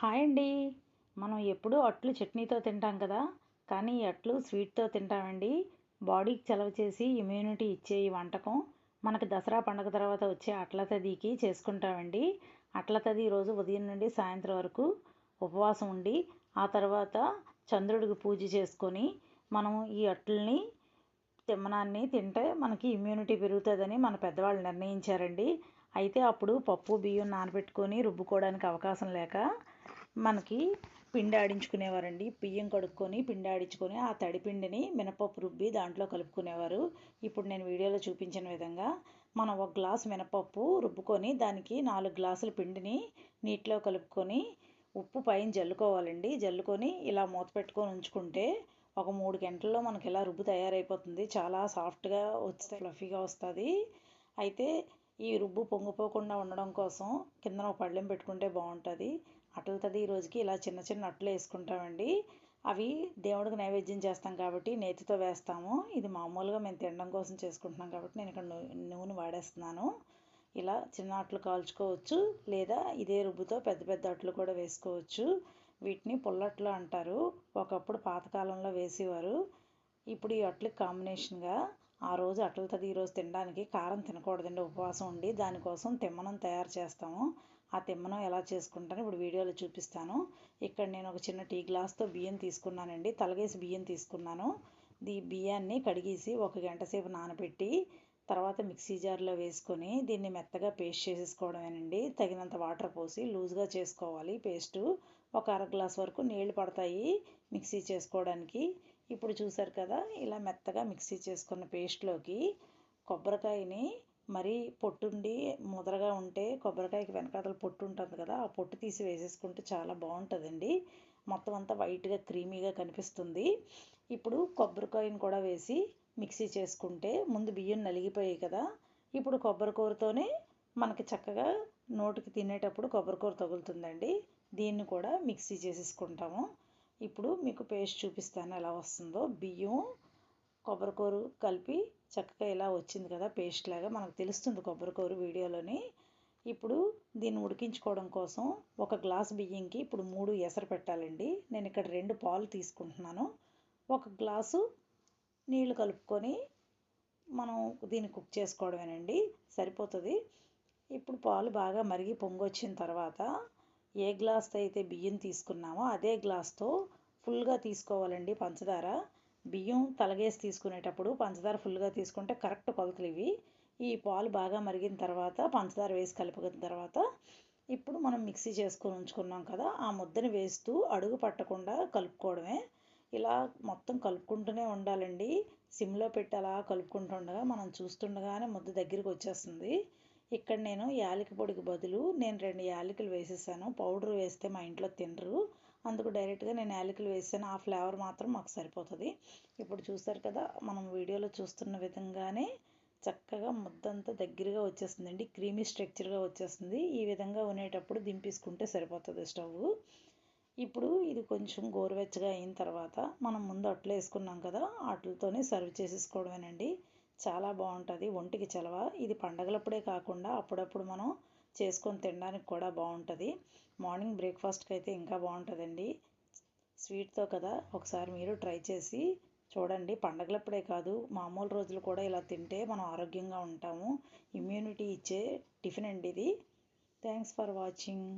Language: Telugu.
హాయ్ అండి. మనం ఎప్పుడూ అట్లు చట్నీతో తింటాం కదా. కానీ ఈ అట్లు స్వీట్తో తింటామండి. బాడీకి చలవ చేసి ఇమ్యూనిటీ ఇచ్చే ఈ వంటకం మనకు దసరా పండుగ తర్వాత వచ్చే అట్ల తదికి చేసుకుంటామండి. అట్ల తది రోజు ఉదయం నుండి సాయంత్రం వరకు ఉపవాసం ఉండి ఆ తర్వాత చంద్రుడికి పూజ చేసుకొని మనం ఈ అట్లని తిమ్మనాన్ని తింటే మనకి ఇమ్యూనిటీ పెరుగుతుందని మన పెద్దవాళ్ళు నిర్ణయించారండి. అయితే అప్పుడు పప్పు బియ్యం నానబెట్టుకొని రుబ్బుకోవడానికి అవకాశం లేక మనకి పిండి ఆడించుకునేవారండి. బియ్యం కడుక్కొని పిండి ఆడించుకొని ఆ తడిపిండిని మినపప్పు రుబ్బి దాంట్లో కలుపుకునేవారు. ఇప్పుడు నేను వీడియోలో చూపించిన విధంగా మనం ఒక గ్లాస్ మినపప్పు రుబ్బుకొని దానికి నాలుగు గ్లాసుల పిండిని నీటిలో కలుపుకొని ఉప్పు పైన జల్లుకోవాలండి. జల్లుకొని ఇలా మూత పెట్టుకొని ఉంచుకుంటే ఒక మూడు గంటల్లో మనకి ఇలా రుబ్బు తయారైపోతుంది. చాలా సాఫ్ట్గా వస్తే ఫ్లఫీగా వస్తుంది. అయితే ఈ రుబ్బు పొంగిపోకుండా ఉండడం కోసం కింద ఒక పళ్ళెం పెట్టుకుంటే బాగుంటుంది. అట్లతది ఈ రోజుకి ఇలా చిన్న చిన్న అట్లు వేసుకుంటామండి. అవి దేవుడికి నైవేద్యం చేస్తాం కాబట్టి నేతితో వేస్తాము. ఇది మామూలుగా మేము తినడం కోసం చేసుకుంటున్నాం కాబట్టి నేను ఇక్కడ నూనె వాడేస్తున్నాను. ఇలా చిన్న అట్లు కాల్చుకోవచ్చు లేదా ఇదే రుబ్బుతో పెద్ద పెద్ద అట్లు కూడా వేసుకోవచ్చు. వీటిని పుల్లట్లు అంటారు. ఒకప్పుడు పాతకాలంలో వేసేవారు. ఇప్పుడు ఈ అట్లకి కాంబినేషన్గా ఆ రోజు అట్లతో ఈరోజు తినడానికి కారం తినకూడదండి. ఉపవాసం ఉండి దానికోసం తిమ్మనం తయారు చేస్తాము. ఆ తిమ్మనం ఎలా చేసుకుంటాను ఇప్పుడు వీడియోలో చూపిస్తాను. ఇక్కడ నేను ఒక చిన్న టీ గ్లాస్తో బియ్యం తీసుకున్నానండి. తలగేసి బియ్యం తీసుకున్నాను. ఈ బియ్యాన్ని కడిగేసి ఒక గంట సేపు నానబెట్టి తర్వాత మిక్సీ జార్లో వేసుకొని దీన్ని మెత్తగా పేస్ట్ చేసేసుకోవడమేనండి. తగినంత వాటర్ పోసి లూజ్గా చేసుకోవాలి పేస్టు. ఒక అర గ్లాస్ వరకు నీళ్ళు పడతాయి మిక్సీ చేసుకోవడానికి. ఇప్పుడు చూసారు కదా ఇలా మెత్తగా మిక్సీ చేసుకున్న పేస్ట్లోకి కొబ్బరికాయని మరీ పొట్టుండి ముదరగా ఉంటే కొబ్బరికాయకి వెనకాతల పొట్టు ఉంటుంది కదా ఆ పొట్టు తీసి వేసేసుకుంటే చాలా బాగుంటుందండి. మొత్తం అంతా వైట్గా క్రీమీగా కనిపిస్తుంది. ఇప్పుడు కొబ్బరికాయని కూడా వేసి మిక్సీ చేసుకుంటే ముందు బియ్యం నలిగిపోయాయి కదా ఇప్పుడు కొబ్బరికూరతోనే మనకి చక్కగా నోటికి తినేటప్పుడు కొబ్బరికూర తగులుతుందండి. దీన్ని కూడా మిక్సీ చేసేసుకుంటాము. ఇప్పుడు మీకు పేస్ట్ చూపిస్తాను ఎలా వస్తుందో. బియ్యం కొబ్బరికూర కలిపి చక్కగా ఇలా వచ్చింది కదా పేస్ట్ లాగా. మనకు తెలుస్తుంది కొబ్బరికూర వీడియోలోని. ఇప్పుడు దీన్ని ఉడికించుకోవడం కోసం ఒక గ్లాస్ బియ్యంకి ఇప్పుడు మూడు ఎసరు పెట్టాలండి. నేను ఇక్కడ రెండు పాలు తీసుకుంటున్నాను. ఒక గ్లాసు నీళ్ళు కలుపుకొని మనం దీన్ని కుక్ చేసుకోవడమేనండి. సరిపోతుంది. ఇప్పుడు పాలు బాగా మరిగి పొంగొచ్చిన తర్వాత ఏ గ్లాస్తో అయితే బియ్యం తీసుకున్నామో అదే గ్లాస్తో ఫుల్గా తీసుకోవాలండి పంచదార. బియ్యం తలగేసి తీసుకునేటప్పుడు పంచదార ఫుల్గా తీసుకుంటే కరెక్ట్ కొలతలు ఇవి. ఈ పాలు బాగా మరిగిన తర్వాత పంచదార వేసి కలుపుకున్న తర్వాత ఇప్పుడు మనం మిక్సీ చేసుకొని ఉంచుకున్నాం కదా ఆ ముద్దని వేస్తూ అడుగు పట్టకుండా కలుపుకోవడమే. ఇలా మొత్తం కలుపుకుంటూనే ఉండాలండి. సిమ్లో పెట్టి అలా కలుపుకుంటుండగా మనం చూస్తుండగానే ముద్ద దగ్గరికి వచ్చేస్తుంది. ఇక్కడ నేను యాలకి పొడికి బదులు నేను రెండు యాలకులు వేసేసాను. పౌడర్ వేస్తే మా ఇంట్లో తినరు. అందుకు డైరెక్ట్గా నేను యాలకులు వేసాను. ఆ ఫ్లేవర్ మాత్రం మాకు సరిపోతుంది. ఇప్పుడు చూసారు కదా మనం వీడియోలో చూస్తున్న విధంగానే చక్కగా ముద్దంతా దగ్గరగా వచ్చేస్తుందండి. క్రీమీ స్ట్రక్చర్గా వచ్చేస్తుంది. ఈ విధంగా ఉండేటప్పుడు దింపేసుకుంటే సరిపోతుంది స్టవ్. ఇప్పుడు ఇది కొంచెం గోరువెచ్చగా అయిన తర్వాత మనం ముందు అట్లు వేసుకున్నాం కదా అట్లతోనే సర్వ్ చేసేసుకోవడమేనండి. చాలా బాగుంటుంది. ఒంటికి చలవ. ఇది పండగలప్పుడే కాకుండా అప్పుడప్పుడు మనం చేసుకొని తినడానికి కూడా బాగుంటుంది. మార్నింగ్ బ్రేక్ఫాస్ట్కి అయితే ఇంకా బాగుంటుందండి. స్వీట్తో కదా ఒకసారి మీరు ట్రై చేసి చూడండి. పండగలప్పుడే కాదు మామూలు రోజులు కూడా ఇలా తింటే మనం ఆరోగ్యంగా ఉంటాము. ఇమ్యూనిటీ ఇచ్చే టిఫిన్ అండి ఇది. Thanks for watching.